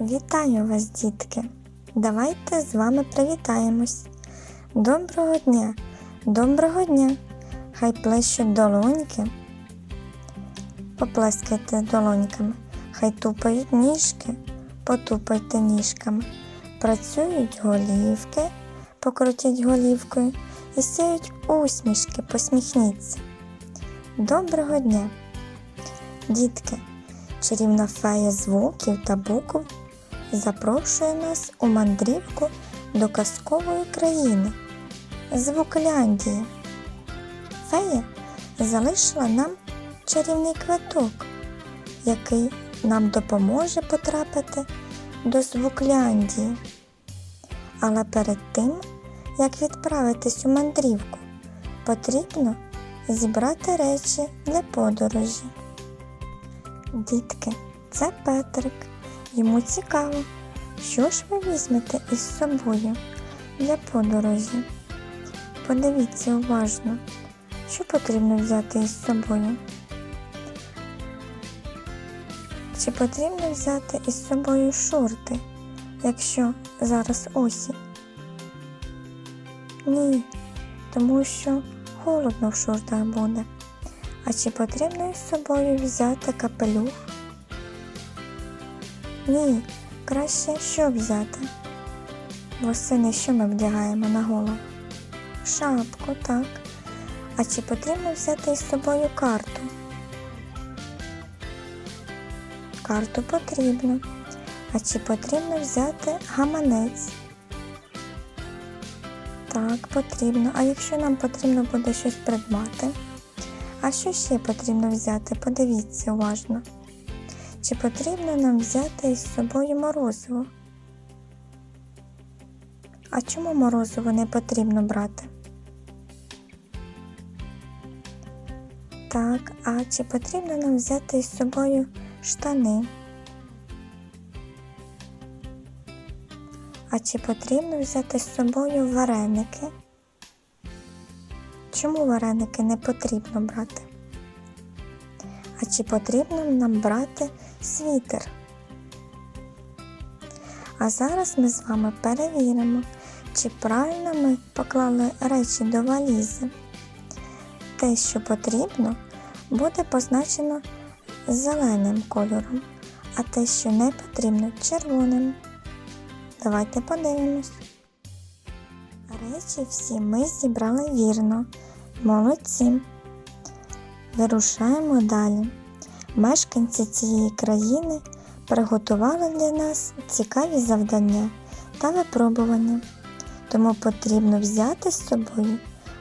Вітаю вас, дітки! Давайте з вами привітаємось. Доброго дня! Доброго дня! Хай плещуть долоньки. Поплескайте долоньками, хай тупають ніжки, потупайте ніжками. Працюють голівки, покрутіть голівкою і сіють усмішки, посміхніться. Доброго дня! Дітки! Чарівна фея звуків та букв запрошує нас у мандрівку до казкової країни Звукляндії. Фея залишила нам чарівний квиток, який нам допоможе потрапити до Звукляндії. Але перед тим, як відправитись у мандрівку, потрібно зібрати речі для подорожі. Дітки, це Петрик. Йому цікаво, що ж ви візьмете із собою для подорожі. Подивіться уважно, що потрібно взяти із собою. Чи потрібно взяти із собою шорти, якщо зараз осінь? Ні, тому що холодно в шортах буде. А чи потрібно із собою взяти капелюх? Ні, краще що взяти? Восени що ми вдягаємо на голову? Шапку, так. А чи потрібно взяти із собою карту? Карту потрібно. А чи потрібно взяти гаманець? Так, потрібно. А якщо нам потрібно буде щось придбати? А що ще потрібно взяти? Подивіться уважно. Чи потрібно нам взяти із собою морозиво? А чому морозиво не потрібно брати? Так, а чи потрібно нам взяти із собою штани? А чи потрібно взяти з собою вареники? Чому вареники не потрібно брати? А чи потрібно нам брати світер? А зараз ми з вами перевіримо, чи правильно ми поклали речі до валізи. Те, що потрібно, буде позначено зеленим кольором, а те, що не потрібно, червоним. Давайте подивимось. Речі всі ми зібрали вірно. Молодці. Вирушаємо далі. Мешканці цієї країни приготували для нас цікаві завдання та випробування. Тому потрібно взяти з собою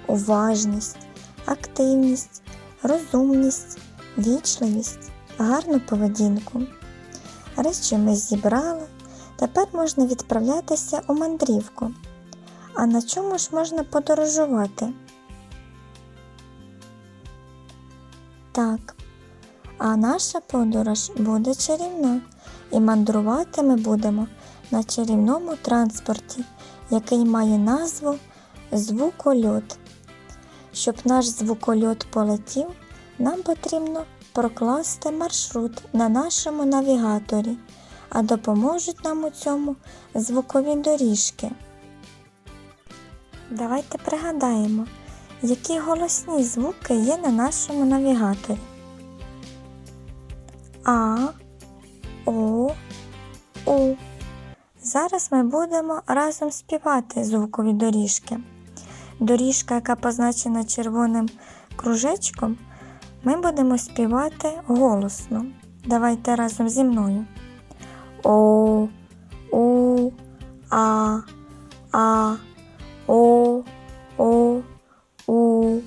уважність, активність, розумність, вічливість, гарну поведінку. Речі ми зібрали. Тепер можна відправлятися у мандрівку. А на чому ж можна подорожувати? Так, а наша подорож буде чарівна, і мандрувати ми будемо на чарівному транспорті, який має назву звукольот. Щоб наш звукольот полетів, нам потрібно прокласти маршрут на нашому навігаторі, а допоможуть нам у цьому звукові доріжки. Давайте пригадаємо, які голосні звуки є на нашому навігаторі. А, О, У. Зараз ми будемо разом співати звукові доріжки. Доріжка, яка позначена червоним кружечком, ми будемо співати голосно. Давайте разом зі мною. О, У, А, А, О, О, У.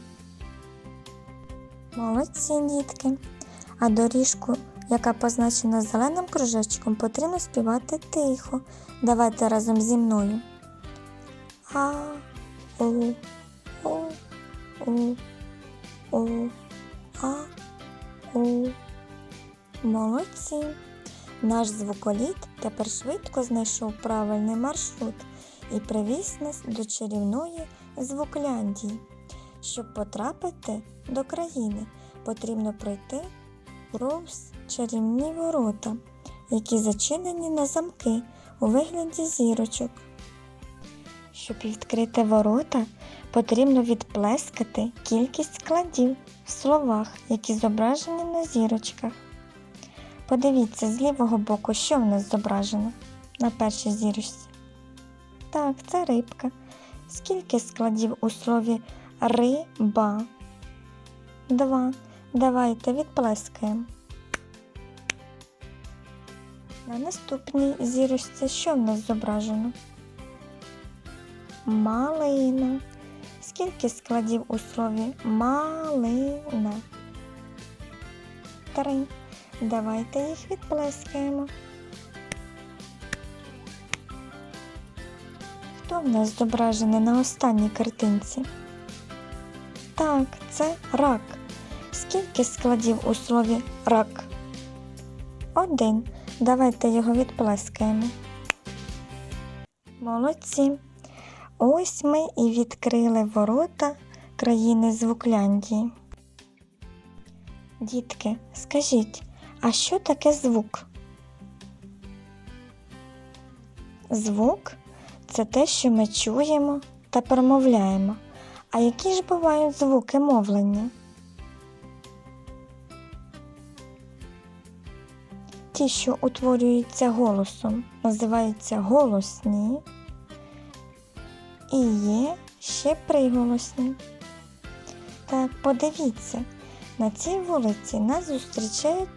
Молодці, дітки. А доріжку, яка позначена зеленим кружечком, потрібно співати тихо. Давайте разом зі мною. А, О, О, У, О, А, У. Молодці. Наш звуколіт тепер швидко знайшов правильний маршрут і привіз нас до чарівної звукляндії. Щоб потрапити до країни, потрібно пройти повз чарівні ворота, які зачинені на замки у вигляді зірочок. Щоб відкрити ворота, потрібно відплескати кількість складів в словах, які зображені на зірочках. Подивіться з лівого боку, що в нас зображено на першій зірочці. Так, це рибка. Скільки складів у слові риба? Два. Давайте відплескаємо. На наступній зірочці що в нас зображено? Малина. Скільки складів у слові малина? Три. Давайте їх відплескаємо. Хто в нас зображений на останній картинці? Так, це рак. Скільки складів у слові рак? Один. Давайте його відплескаємо. Молодці. Ось ми і відкрили ворота країни Звукляндії. Дітки, скажіть, а що таке звук? Звук це те, що ми чуємо та промовляємо. А які ж бувають звуки мовлення? Ті, що утворюються голосом, називаються голосні і є ще приголосні. Так, подивіться, на цій вулиці нас зустрічають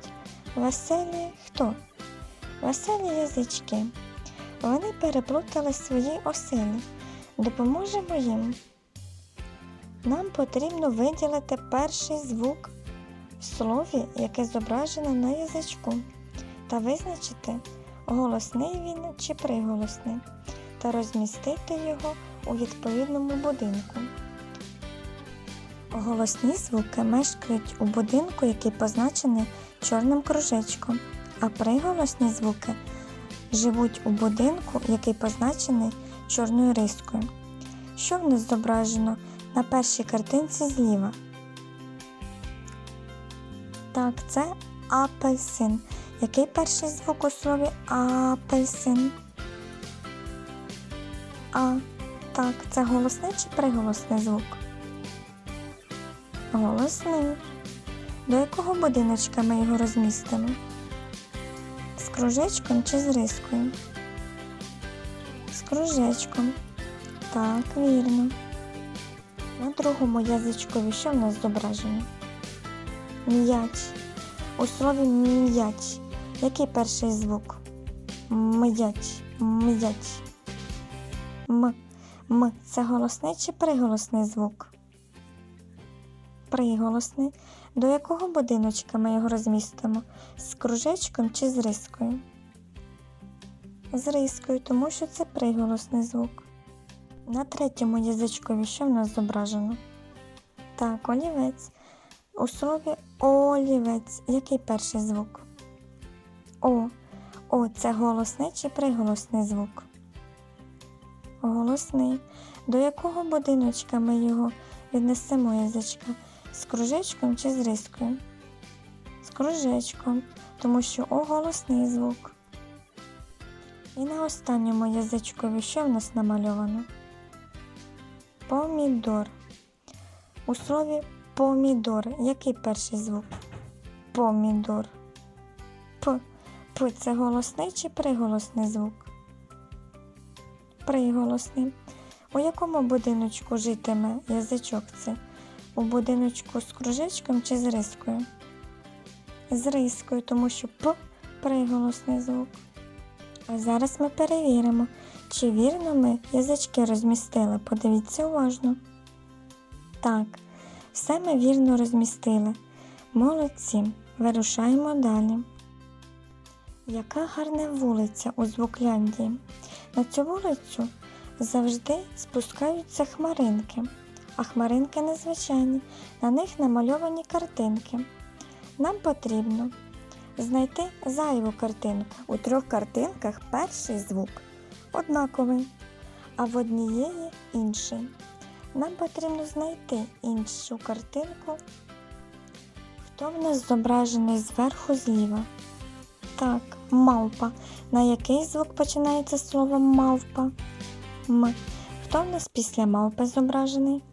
веселі хто? Веселі язички. Вони переплутали свої оселі. Допоможемо їм. Нам потрібно виділити перший звук в слові, яке зображено на язичку, та визначити, голосний він чи приголосний, та розмістити його у відповідному будинку. Голосні звуки мешкають у будинку, який позначений чорним кружечком, а приголосні звуки живуть у будинку, який позначений чорною рискою. Що в нас зображено на першій картинці зліва? Так, це апельсин. Який перший звук у слові апельсин? А. Так, це голосний чи приголосний звук? Голосний. До якого будиночка ми його розмістимо? З кружечком чи з рискою? З кружечком. Так, вірно. На другому язичкові що в нас зображено? М'яч. У слові м'яч. Який перший звук? М'яч. М'яч. М. М. Це голосний чи приголосний звук? Приголосний. До якого будиночка ми його розмістимо? З кружечком чи з рискою? З рискою, тому що це приголосний звук. На третьому язичкові що в нас зображено? Так, олівець. У слові олівець. Який перший звук? О. О, це голосний чи приголосний звук? Голосний. До якого будиночка ми його віднесемо язичка? З кружечком чи з рискою? З кружечком, тому що О голосний звук. І на останньому язичкові що в нас намальовано? Помідор. У слові помідор. Який перший звук? Помідор. П. Це голосний чи приголосний звук? Приголосний. У якому будиночку житиме язичок це? У будиночку з кружечком чи з рискою? З рискою, тому що П приголосний звук. А зараз ми перевіримо, чи вірно ми язички розмістили. Подивіться уважно. Так, все ми вірно розмістили. Молодці. Вирушаємо далі. Яка гарна вулиця у Звукляндії. На цю вулицю завжди спускаються хмаринки, а хмаринки незвичайні, на них намальовані картинки. Нам потрібно знайти зайву картинку. У трьох картинках перший звук однаковий, а в однієї інший. Нам потрібно знайти іншу картинку. Хто в нас зображений зверху зліва? Так, мавпа. На який звук починається слово мавпа? М. Хто в нас після мавпи зображений?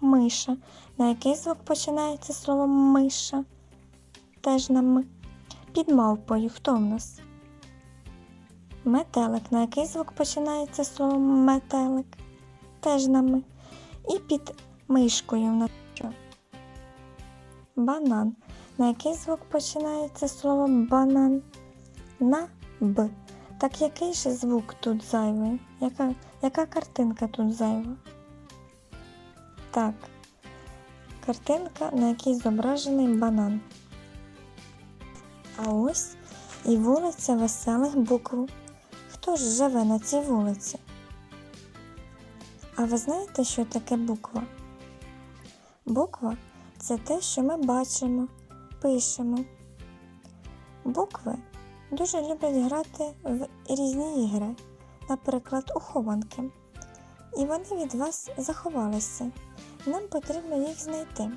Миша. На який звук починається слово миша? Теж на м. Під мавпою хто в нас? Метелик. На який звук починається слово метелик? Теж на ми. І під мишкою в нас що? Банан. На який звук починається слово банан? На Б. Так який же звук тут зайвий? Яка, яка картинка тут зайва? Так. Картинка, на якій зображений банан. А ось і вулиця веселих букв. Хто ж живе на цій вулиці? А ви знаєте, що таке буква? Буква це те, що ми бачимо, пишемо. Букви дуже люблять грати в різні ігри, наприклад, у хованки. І вони від вас заховалися. Нам потрібно їх знайти.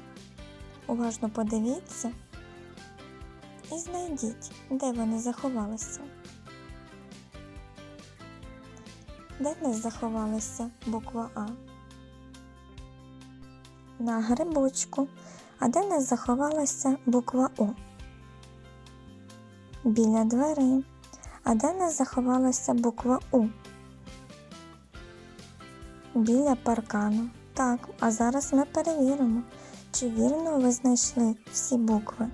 Уважно подивіться і знайдіть, де вони заховалися. Де в нас заховалася буква А? На грибочку. А де нас заховалася буква О? Біля дверей. А де нас заховалася буква У? Біля паркану. Так, а зараз ми перевіримо, чи вірно ви знайшли всі букви.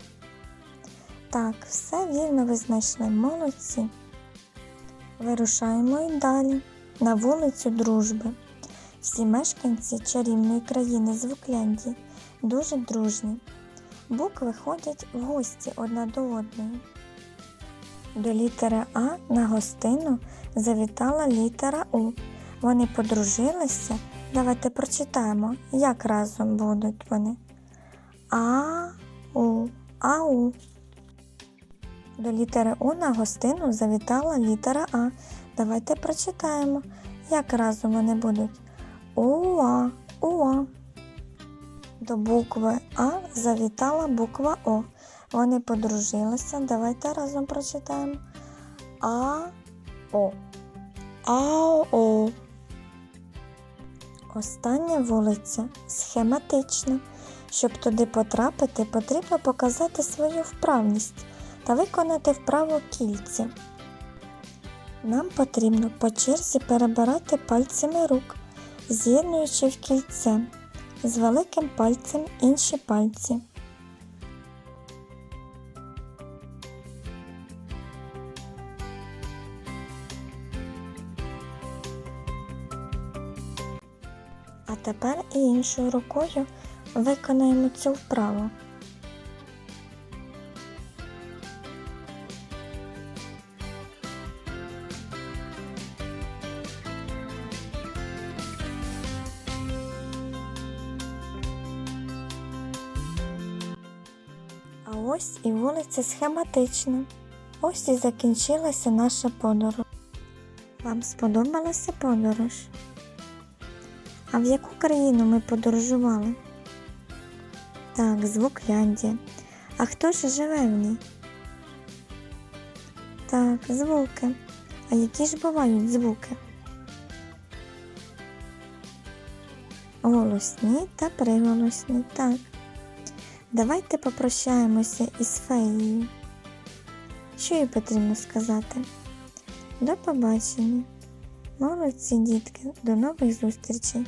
Так, все вірно ви знайшли. Молодці. Вирушаємо і далі на вулицю Дружби. Всі мешканці чарівної країни Звукляндії дуже дружні. Букви ходять в гості одна до одної. До літери А на гостину завітала літера У. Вони подружилися. Давайте прочитаємо, як разом будуть вони. А-у, ау. До літери У на гостину завітала літера А. Давайте прочитаємо, як разом вони будуть. Уа. До букви А завітала буква О. Вони подружилися. Давайте разом прочитаємо. А-о. А-о. Остання вулиця схематична. Щоб туди потрапити, потрібно показати свою вправність та виконати вправу кільці. Нам потрібно по черзі перебирати пальцями рук, з'єднуючи в кільце з великим пальцем інші пальці. А тепер і іншою рукою виконаємо цю вправу. Ось і вулиця схематична. Ось і закінчилася наша подорож. Вам сподобалася подорож? А в яку країну ми подорожували? Так, Звукляндія. А хто ж живе в ній? Так, звуки. А які ж бувають звуки? Голосні та приголосні. Так. Давайте попрощаємося із феєю. Що їй потрібно сказати? До побачення. Молодці, дітки, до нових зустрічей!